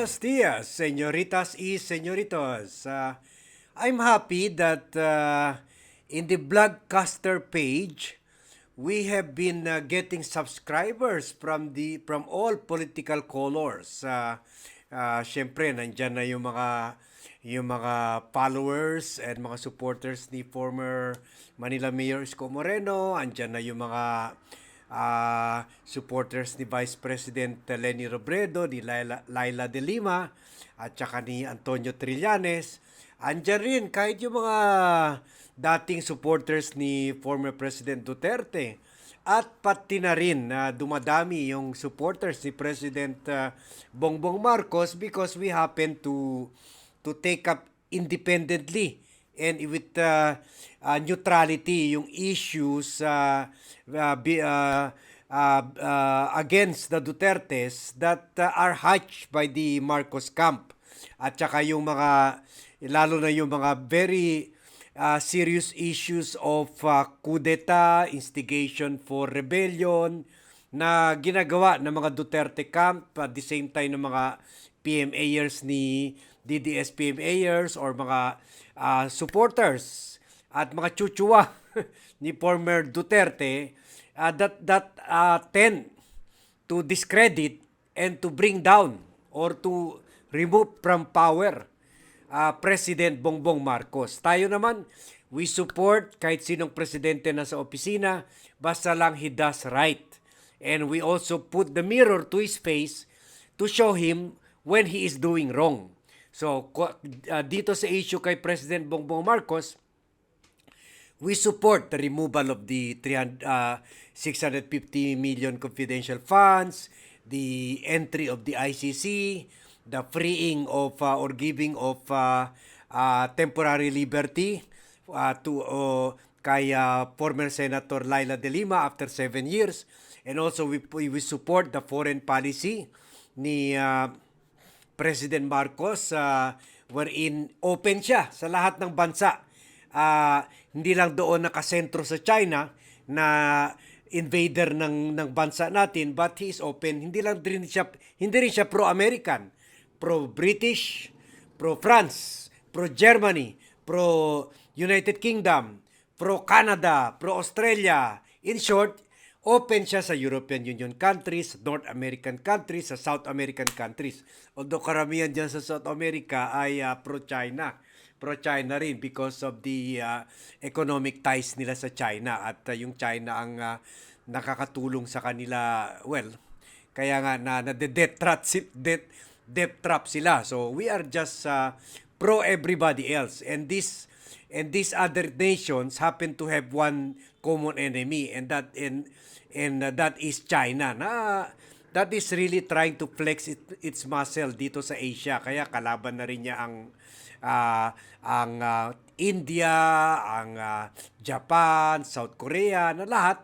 Buenos dias, señoritas y señoritos. Uh, I'm happy that uh, in the Blogcaster page, we have been uh, getting subscribers from the from all political colors. Uh, uh, Siyempre, nandyan na yung mga yung mga followers and mga supporters ni former Manila Mayor Isko Moreno. Andyan na yung mga ah, supporters ni Vice President Lenny Robredo, ni Laila, Laila de Lima, at saka ni Antonio Trillanes. Andyan rin kahit yung mga dating supporters ni former President Duterte. At pati na rin na dumadami yung supporters ni President ah, Bongbong Marcos because we happen to to take up independently and with uh, uh, neutrality yung issues uh, uh, be, uh, uh, uh, against the Dutertes that uh, are hatched by the Marcos camp. At saka yung mga lalo na yung mga very uh, serious issues of uh, coup d'etat, instigation for rebellion na ginagawa ng mga Duterte camp at the same time ng mga PMAers ni DDS PMAers or mga ah, supporters at mga chuchuwa ni former Duterte ah, that that ah, tend to discredit and to bring down or to remove from power ah, President Bongbong Marcos. Tayo naman, we support kahit sinong presidente na sa opisina, basta lang he does right. And we also put the mirror to his face to show him when he is doing wrong. So, ah, dito sa issue kay President Bongbong Marcos, we support the removal of the 300, uh, 650 million confidential funds, the entry of the ICC, the freeing of uh, or giving of uh, uh, temporary liberty uh, to uh, kay uh, former Senator Laila de Lima after seven years. And also we, we support the foreign policy ni uh, President Marcos uh, wherein open siya sa lahat ng bansa. Ah, hindi lang doon nakasentro sa China na invader ng ng bansa natin but he is open hindi lang din siya hindi rin siya pro-American pro-British pro-France pro-Germany pro-United Kingdom pro-Canada pro-Australia in short open siya sa European Union countries, North American countries, sa South American countries. Although karamihan dyan sa South America ay ah, pro-China. Pro-China rin because of the ah, economic ties nila sa China. At ah, yung China ang ah, nakakatulong sa kanila, well, kaya nga na, na debt trap, debt trap sila. So we are just ah, pro everybody else. And this and these other nations happen to have one common enemy and that in and uh, that is China na that is really trying to flex it, its muscle dito sa Asia kaya kalaban na rin niya ang ah, ang ah, India, ang ah, Japan, South Korea na lahat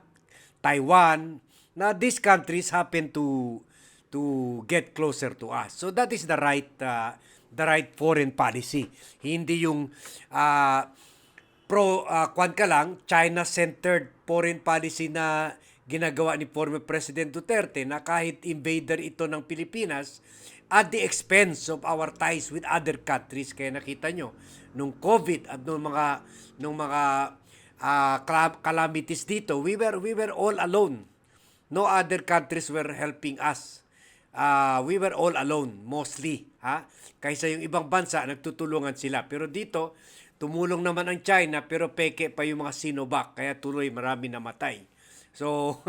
Taiwan na these countries happen to to get closer to us. So that is the right uh, the right foreign policy. Hindi yung ah, pro uh, kwan ka lang China-centered foreign policy na ginagawa ni former President Duterte na kahit invader ito ng Pilipinas at the expense of our ties with other countries. Kaya nakita nyo nung COVID at nung mga nung mga clam- calamities dito we were we were all alone. No other countries were helping us Ah, we were all alone mostly ha? Kaysa yung ibang bansa nagtutulungan sila. Pero dito tumulong naman ang China pero peke pa yung mga Sinovac kaya tuloy marami namatay. So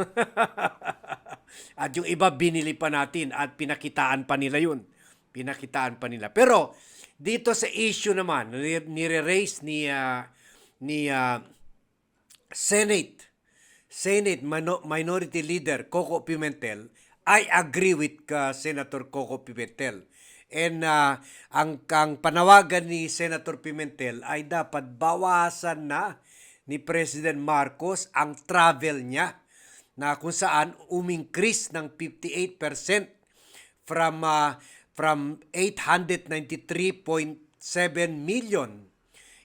at yung iba binili pa natin at pinakitaan pa nila yun. Pinakitaan pa nila. Pero dito sa issue naman nire- nire-raise ni ah, ni ah, Senate Senate Mino- Minority Leader Coco Pimentel, I agree with uh, Senator Coco Pimentel. And uh, ang, ang panawagan ni Senator Pimentel ay dapat bawasan na ni President Marcos ang travel niya na kung saan umingkris ng 58% from uh, from 893.7 million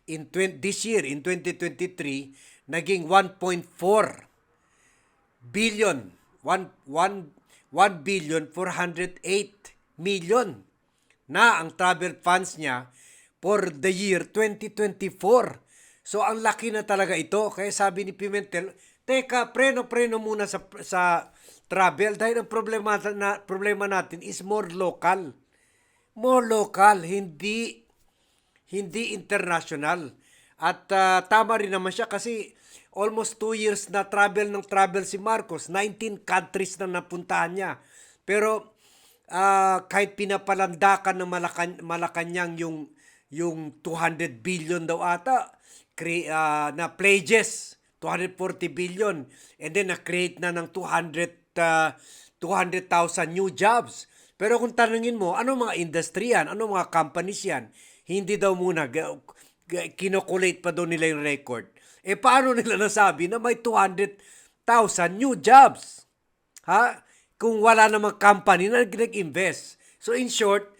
in 20, this year in 2023 naging 1.4 billion 1 1 1 billion 408 million na ang travel funds niya for the year 2024. So ang laki na talaga ito. Kaya sabi ni Pimentel, teka, preno-preno muna sa sa travel dahil ang problema na problema natin is more local. More local, hindi hindi international. At ah, tama rin naman siya kasi almost two years na travel ng travel si Marcos. 19 countries na napuntahan niya. Pero ah, kahit pinapalandakan ng Malacan, Malacanang yung yung 200 billion daw ata cre- ah, na pledges 240 billion and then na-create na ng 200 ah, 200,000 new jobs. Pero kung tanungin mo, ano mga industry yan? Ano mga companies yan? Hindi daw muna, kinokulate pa daw nila yung record. Eh paano nila nasabi na may 200,000 new jobs? Ha? Kung wala namang company na nag-invest. So in short,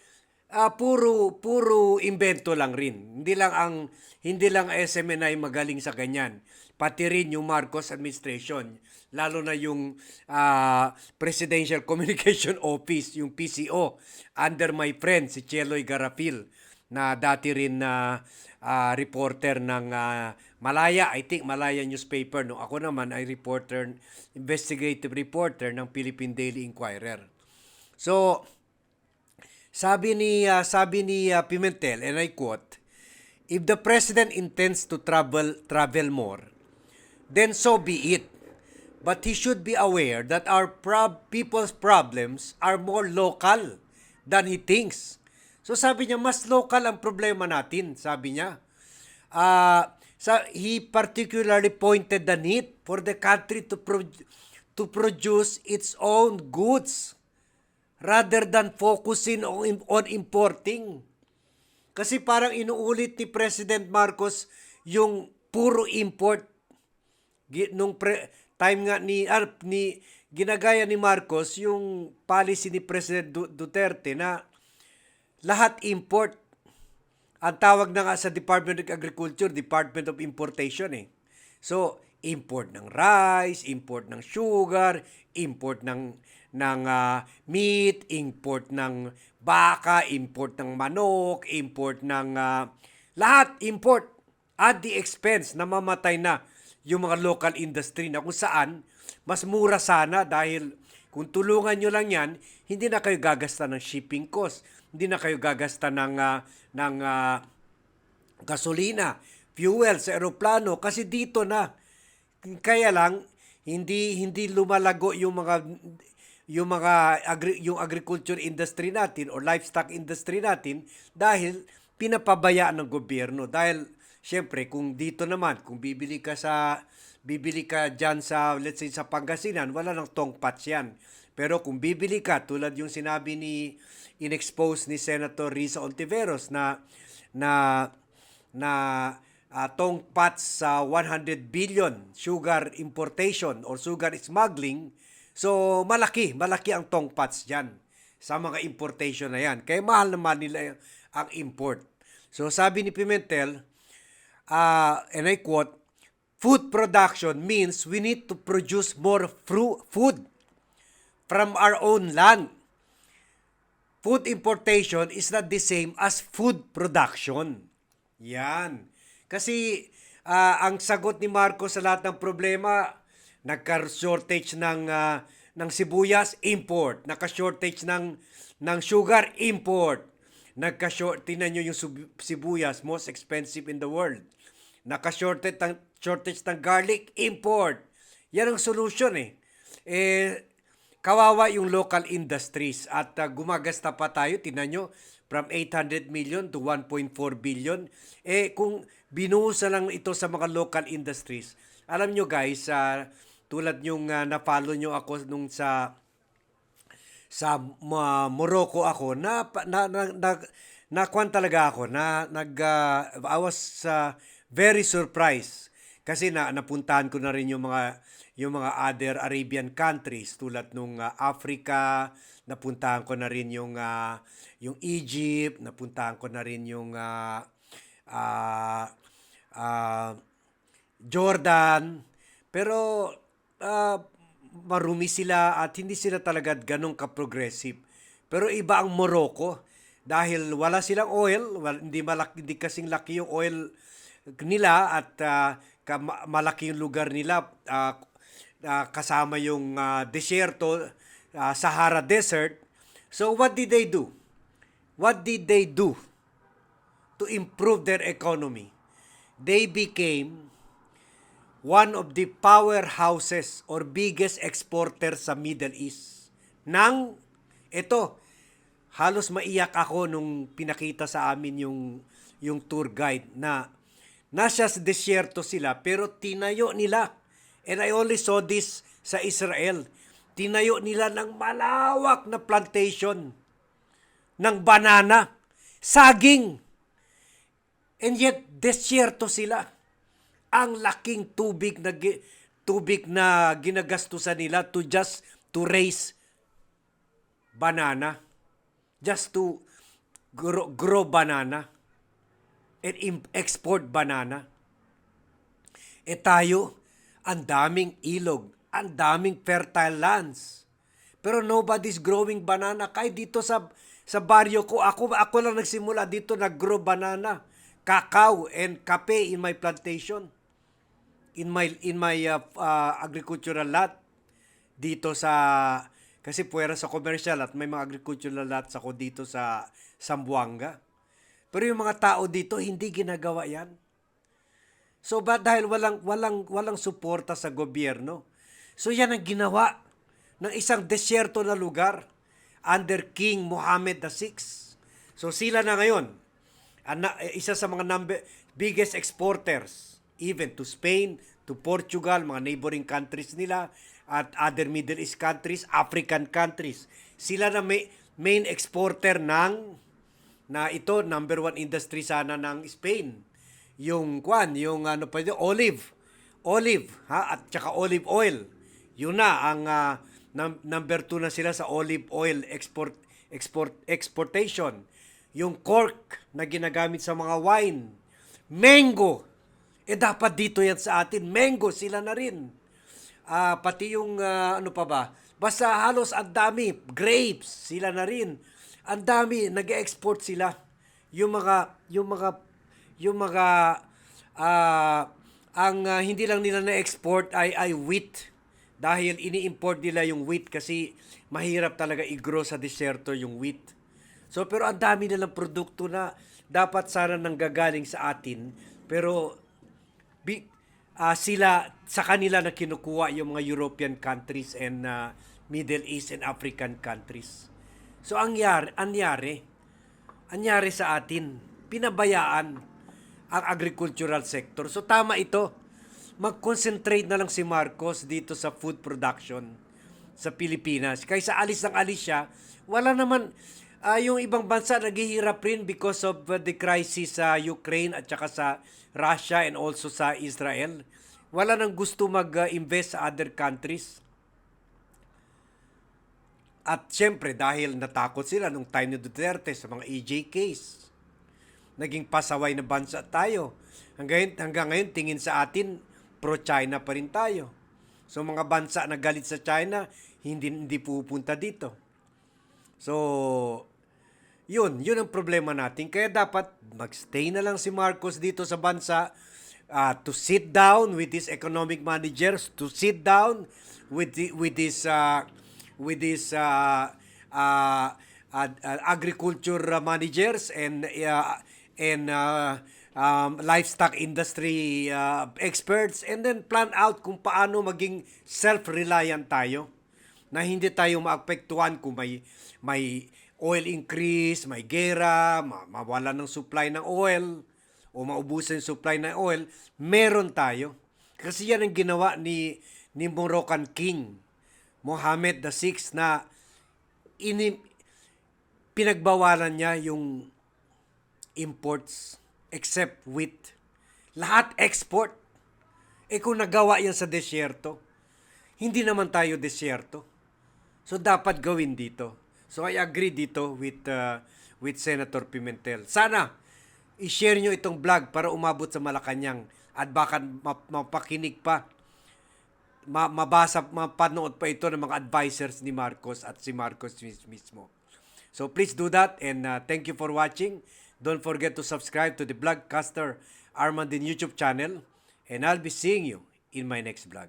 ah, puro puro invento lang rin. Hindi lang ang hindi lang SMNI magaling sa ganyan. Pati rin yung Marcos administration, lalo na yung ah, Presidential Communication Office, yung PCO, under my friend si Cheloy Garapil na dati rin na ah, reporter ng ah, Malaya, I think Malaya newspaper no. Ako naman ay reporter, investigative reporter ng Philippine Daily Inquirer. So, sabi ni ah, sabi ni ah, Pimentel and I quote, if the president intends to travel travel more, then so be it. But he should be aware that our prob- people's problems are more local than he thinks. So sabi niya, mas local ang problema natin, sabi niya. Ah, sa, he particularly pointed the need for the country to, pro- to produce its own goods rather than focusing on, on importing. Kasi parang inuulit ni President Marcos yung puro import. Nung pre, time nga ni, ah, ni ginagaya ni Marcos yung policy ni President Du- Duterte na lahat import. Ang tawag na nga sa Department of Agriculture, Department of Importation eh. So, import ng rice, import ng sugar, import ng ng ah, meat, import ng baka, import ng manok, import ng ah, lahat import at the expense na mamatay na yung mga local industry na kung saan mas mura sana dahil kung tulungan nyo lang yan, hindi na kayo gagasta ng shipping cost, hindi na kayo gagasta ng ah, ng ah, gasolina, fuel sa eroplano kasi dito na. Kaya lang hindi hindi lumalago yung mga yung mga agri, yung agriculture industry natin or livestock industry natin dahil pinapabayaan ng gobyerno dahil syempre kung dito naman kung bibili ka sa bibili ka diyan sa let's say sa Pangasinan wala nang tongpats yan pero kung bibili ka tulad yung sinabi ni inexpose ni Senator Risa Ontiveros na na na uh, tongpats sa 100 billion sugar importation or sugar smuggling So, malaki, malaki ang tongpats dyan sa mga importation na yan. Kaya mahal naman nila ang import. So, sabi ni Pimentel, uh, and I quote, food production means we need to produce more fru- food from our own land. Food importation is not the same as food production. Yan. Kasi ah, ang sagot ni Marcos sa lahat ng problema, nagka-shortage ng ah, ng sibuyas, import. Naka-shortage ng ng sugar, import. Nagka-short, tingnan nyo yung sibuyas, most expensive in the world. Naka-shortage ng, shortage ng garlic, import. Yan ang solution eh. Eh, kawawa yung local industries at ah, gumagasta pa tayo, tingnan nyo, from 800 million to 1.4 billion. Eh, kung binuhusa lang ito sa mga local industries, alam nyo guys, sa tulad yung uh, na-follow nyo ako nung sa sa uh, Morocco ako na na na, na, na kwan talaga ako na nag uh, I was uh, very surprised kasi na napuntahan ko na rin yung mga yung mga other Arabian countries tulad nung uh, Africa napuntahan ko na rin yung uh, yung Egypt napuntahan ko na rin yung uh, uh, uh, Jordan pero ah, marumi sila at hindi sila talaga ganong ka-progressive. Pero iba ang Morocco dahil wala silang oil, wal- hindi malaki hindi kasing laki yung oil nila at ma- malaki yung lugar nila ah, ah, kasama yung ah, desierto, ah, Sahara Desert. So what did they do? What did they do to improve their economy? They became one of the powerhouses or biggest exporter sa Middle East. Nang, ito, halos maiyak ako nung pinakita sa amin yung, yung tour guide na nasa sa desierto sila pero tinayo nila. And I only saw this sa Israel. Tinayo nila ng malawak na plantation ng banana, saging. And yet, desierto sila ang laking tubig na tubig na ginagastusan nila to just to raise banana just to grow, grow banana and im- export banana eh tayo ang daming ilog ang daming fertile lands. Pero nobody's growing banana. Kahit dito sa sa baryo ko ako ako lang nagsimula dito nag-grow banana. Cacao and kape in my plantation. In my in my uh, uh, agricultural lot. Dito sa kasi puwera sa commercial at may mga agricultural lots ako dito sa Sambuanga. Pero yung mga tao dito hindi ginagawa 'yan. So ba dahil walang walang walang suporta sa gobyerno. So yan ang ginawa ng isang desierto na lugar under King Mohammed VI. So sila na ngayon ana, isa sa mga number, biggest exporters even to Spain, to Portugal, mga neighboring countries nila at other Middle East countries, African countries. Sila na may main exporter ng na ito number one industry sana ng Spain. Yung kwan, yung ano pa yun, olive. Olive, ha? At saka olive oil. Yun na ang ah, num- number two na sila sa olive oil export export exportation. Yung cork na ginagamit sa mga wine. Mango. Eh dapat dito yan sa atin. Mango sila na rin. Ah, pati yung ah, ano pa ba? Basta halos ang dami. Grapes sila na rin. Ang dami nag-export sila. Yung mga yung mga yung mga ah, ang ah, hindi lang nila na-export ay ay wheat dahil ini-import nila yung wheat kasi mahirap talaga i-grow sa desierto yung wheat. So pero ang dami nilang produkto na dapat sana nanggagaling sa atin pero bi, ah, sila sa kanila na kinukuha yung mga European countries and ah, Middle East and African countries. So ang yari, anyari, anyari sa atin, pinabayaan ang agricultural sector. So tama ito. Mag-concentrate na lang si Marcos dito sa food production sa Pilipinas. Kaysa alis ng alis siya, wala naman ah, yung ibang bansa naghihirap rin because of uh, the crisis sa Ukraine at saka sa Russia and also sa Israel. Wala nang gusto mag-invest sa other countries. At syempre, dahil natakot sila nung time ni Duterte sa mga EJ case, naging pasaway na bansa tayo. Hanggang, hanggang ngayon, tingin sa atin, pro-China pa rin tayo. So mga bansa na galit sa China, hindi, hindi pupunta dito. So, yun, yun ang problema natin. Kaya dapat magstay na lang si Marcos dito sa bansa uh, to sit down with his economic managers, to sit down with the, with his uh, with his uh, uh, uh, uh, agriculture managers and uh, and uh, um, livestock industry uh, experts and then plan out kung paano maging self-reliant tayo na hindi tayo maapektuhan kung may may oil increase, may gera, ma- mawala ng supply ng oil o maubusan supply ng oil, meron tayo. Kasi yan ang ginawa ni ni Moroccan King Mohammed VI na ini pinagbawalan niya yung imports except wheat. Lahat export. Eh kung nagawa yan sa desierto, hindi naman tayo desierto. So dapat gawin dito. So I agree dito with uh, with Senator Pimentel. Sana i-share nyo itong vlog para umabot sa Malacanang at baka map- mapakinig pa ma- mabasa, mapanood pa ito ng mga advisors ni Marcos at si Marcos mis- mismo. So please do that and uh, thank you for watching. Don't forget to subscribe to the Vlogcaster Armandin YouTube channel and I'll be seeing you in my next vlog.